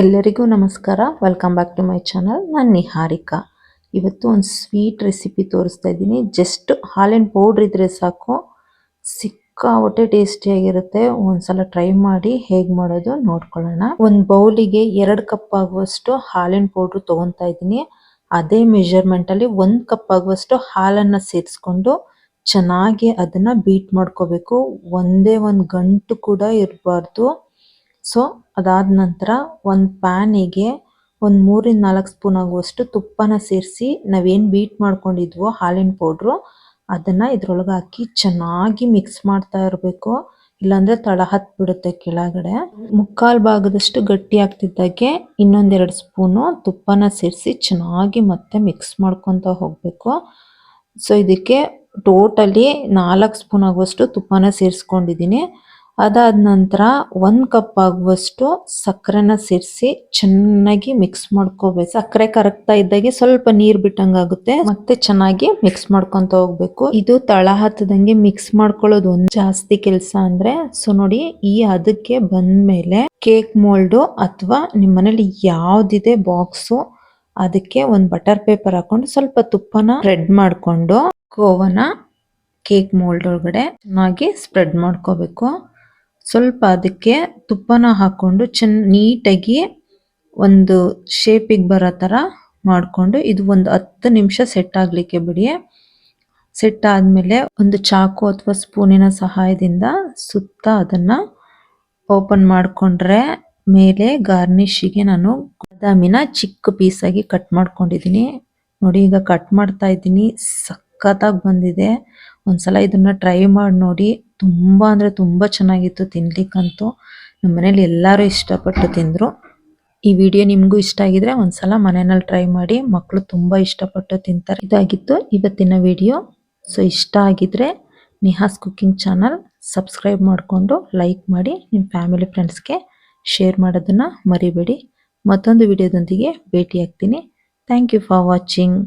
ಎಲ್ಲರಿಗೂ ನಮಸ್ಕಾರ. Welcome back to my channel ನಾನು ನಿಹಾರಿಕಾ. ಇವತ್ತು ಒಂದು ಸ್ವೀಟ್ ರೆಸಿಪಿ ತೋರಿಸ್ತಾ ಇದ್ದೀನಿ. ಜಸ್ಟ್ ಹಾಲಿನ ಪೌಡ್ರ್ ಇದ್ರೆ ಸಾಕು. ಸಿಕ್ಕಾಪಟ್ಟೆ ಟೇಸ್ಟಿಯಾಗಿರುತ್ತೆ ಒಂದ್ಸಲ ಟ್ರೈ ಮಾಡಿ ಹೇಗೆ ಮಾಡೋದು ನೋಡ್ಕೊಳ್ಳೋಣ. ಒಂದು ಬೌಲಿಗೆ ಎರಡು ಕಪ್ ಆಗುವಷ್ಟು ಹಾಲಿನ ಪೌಡ್ರ್ ತೊಗೊತಾ ಇದ್ದೀನಿ. ಅದೇ ಮೆಜರ್ಮೆಂಟ್ ಅಲ್ಲಿ ಒಂದು ಕಪ್ ಆಗುವಷ್ಟು ಹಾಲನ್ನು ಸೇರಿಸ್ಕೊಂಡು ಚೆನ್ನಾಗಿ ಅದನ್ನ ಬೀಟ್ ಮಾಡ್ಕೋಬೇಕು. ಒಂದೇ ಒಂದು ಗಂಟು ಕೂಡ ಇರಬಾರ್ದು. ಸೊ ಅದಾದ ನಂತರ ಒಂದು ಪ್ಯಾನಿಗೆ ಒಂದು ಮೂರಿಂದ ನಾಲ್ಕು ಸ್ಪೂನ್ ಆಗುವಷ್ಟು ತುಪ್ಪನ ಸೇರಿಸಿ ನಾವೇನು ಬೀಟ್ ಮಾಡ್ಕೊಂಡಿದ್ವೋ ಹಾಲಿನ ಪೌಡ್ರು, ಅದನ್ನ ಇದರೊಳಗೆ ಹಾಕಿ ಚೆನ್ನಾಗಿ ಮಿಕ್ಸ್ ಮಾಡ್ತಾ ಇರಬೇಕು. ಇಲ್ಲಾಂದ್ರೆ ತಳ ಹತ್ ಬಿಡುತ್ತೆ ಕೆಳಗಡೆ. ಮುಕ್ಕಾಲು ಭಾಗದಷ್ಟು ಗಟ್ಟಿ ಆಗ್ತಿದ್ದಾಗೆ ಇನ್ನೊಂದೆರಡು ಸ್ಪೂನು ತುಪ್ಪನ ಸೇರಿಸಿ ಚೆನ್ನಾಗಿ ಮತ್ತೆ ಮಿಕ್ಸ್ ಮಾಡ್ಕೊತ ಹೋಗಬೇಕು. ಸೊ ಇದಕ್ಕೆ ಟೋಟಲಿ ನಾಲ್ಕು ಸ್ಪೂನ್ ಆಗುವಷ್ಟು ತುಪ್ಪನ ಸೇರಿಸ್ಕೊಂಡಿದ್ದೀನಿ. ಅದಾದ ನಂತರ ಒಂದು ಕಪ್ ಆಗುವಷ್ಟು ಸಕ್ಕರೆನ ಸೇರಿಸಿ ಚೆನ್ನಾಗಿ ಮಿಕ್ಸ್ ಮಾಡ್ಕೋಬೇಕು. ಸಕ್ಕರೆ ಕರಗ್ತಾ ಇದ್ದಾಗೆ ಸ್ವಲ್ಪ ನೀರ್ ಬಿಟ್ಟಂಗ ಆಗುತ್ತೆ ಮತ್ತೆ ಚೆನ್ನಾಗಿ ಮಿಕ್ಸ್ ಮಾಡ್ಕೊಂತ ಹೋಗ್ಬೇಕು. ಇದು ತಳ ಹತ್ತದಂಗೆ ಮಿಕ್ಸ್ ಮಾಡ್ಕೊಳ್ಳೋದು ಒಂದ್ ಜಾಸ್ತಿ ಕೆಲಸ ಅಂದ್ರೆ, ಸೊ ನೋಡಿ ಈ ಅದಕ್ಕೆ ಬಂದ್ಮೇಲೆ ಕೇಕ್ ಮೋಲ್ಡ್ ಅಥವಾ ನಿಮ್ಮ ಮನೇಲಿ ಯಾವ್ದಿದೆ ಬಾಕ್ಸ್, ಅದಕ್ಕೆ ಒಂದು ಬಟರ್ ಪೇಪರ್ ಹಾಕೊಂಡು ಸ್ವಲ್ಪ ತುಪ್ಪನ ಸ್ಪ್ರೆಡ್ ಮಾಡ್ಕೊಂಡು ಕೋವನ ಕೇಕ್ ಮೋಲ್ಡ್ ಒಳಗಡೆ ಚೆನ್ನಾಗಿ ಸ್ಪ್ರೆಡ್ ಮಾಡ್ಕೋಬೇಕು. ಸ್ವಲ್ಪ ಅದಕ್ಕೆ ತುಪ್ಪನ ಹಾಕೊಂಡು ಚೆನ್ನ ನೀಟಾಗಿ ಒಂದು ಶೇಪಿಗೆ ಬರೋ ಥರ ಮಾಡಿಕೊಂಡು ಇದು ಒಂದು ಹತ್ತು ನಿಮಿಷ ಸೆಟ್ ಆಗಲಿಕ್ಕೆ ಬಿಡಿ. ಸೆಟ್ ಆದಮೇಲೆ ಒಂದು ಚಾಕು ಅಥವಾ ಸ್ಪೂನಿನ ಸಹಾಯದಿಂದ ಸುತ್ತ ಅದನ್ನು ಓಪನ್ ಮಾಡಿಕೊಂಡ್ರೆ ಮೇಲೆ ಗಾರ್ನಿಶಿಗೆ ನಾನು ಬಾದಾಮಿನ ಚಿಕ್ಕ ಪೀಸಾಗಿ ಕಟ್ ಮಾಡ್ಕೊಂಡಿದ್ದೀನಿ. ನೋಡಿ ಈಗ ಕಟ್ ಮಾಡ್ತಾ ಇದ್ದೀನಿ. ಸಖತ್ತಾಗಿ ಬಂದಿದೆ. ಒಂದ್ಸಲ ಇದನ್ನ ಟ್ರೈ ಮಾಡಿ ನೋಡಿ. ತುಂಬ ಅಂದರೆ ತುಂಬ ಚೆನ್ನಾಗಿತ್ತು ತಿನ್ಲಿಕ್ಕಂತೂ. ನಮ್ಮ ಮನೇಲಿ ಎಲ್ಲರೂ ಇಷ್ಟಪಟ್ಟು ತಿಂದರು. ಈ ವಿಡಿಯೋ ನಿಮಗೂ ಇಷ್ಟ ಆಗಿದ್ರೆ ಒಂದ್ಸಲ ಮನೆಯಲ್ಲಿ ಟ್ರೈ ಮಾಡಿ. ಮಕ್ಕಳು ತುಂಬ ಇಷ್ಟಪಟ್ಟು ತಿಂತಾರೆ. ಇದಾಗಿತ್ತು ಇವತ್ತಿನ ವಿಡಿಯೋ ಸೊ ಇಷ್ಟ ಆಗಿದ್ರೆ ನಿಹಾಸ್ ಕುಕ್ಕಿಂಗ್ ಚಾನಲ್ ಸಬ್ಸ್ಕ್ರೈಬ್ ಮಾಡಿಕೊಂಡು ಲೈಕ್ ಮಾಡಿ. ನಿಮ್ಮ ಫ್ಯಾಮಿಲಿ ಫ್ರೆಂಡ್ಸ್ಗೆ ಶೇರ್ ಮಾಡೋದನ್ನು ಮರಿಬೇಡಿ. ಮತ್ತೊಂದು ವಿಡಿಯೋದೊಂದಿಗೆ ಭೇಟಿಯಾಗ್ತೀನಿ. Thank you for watching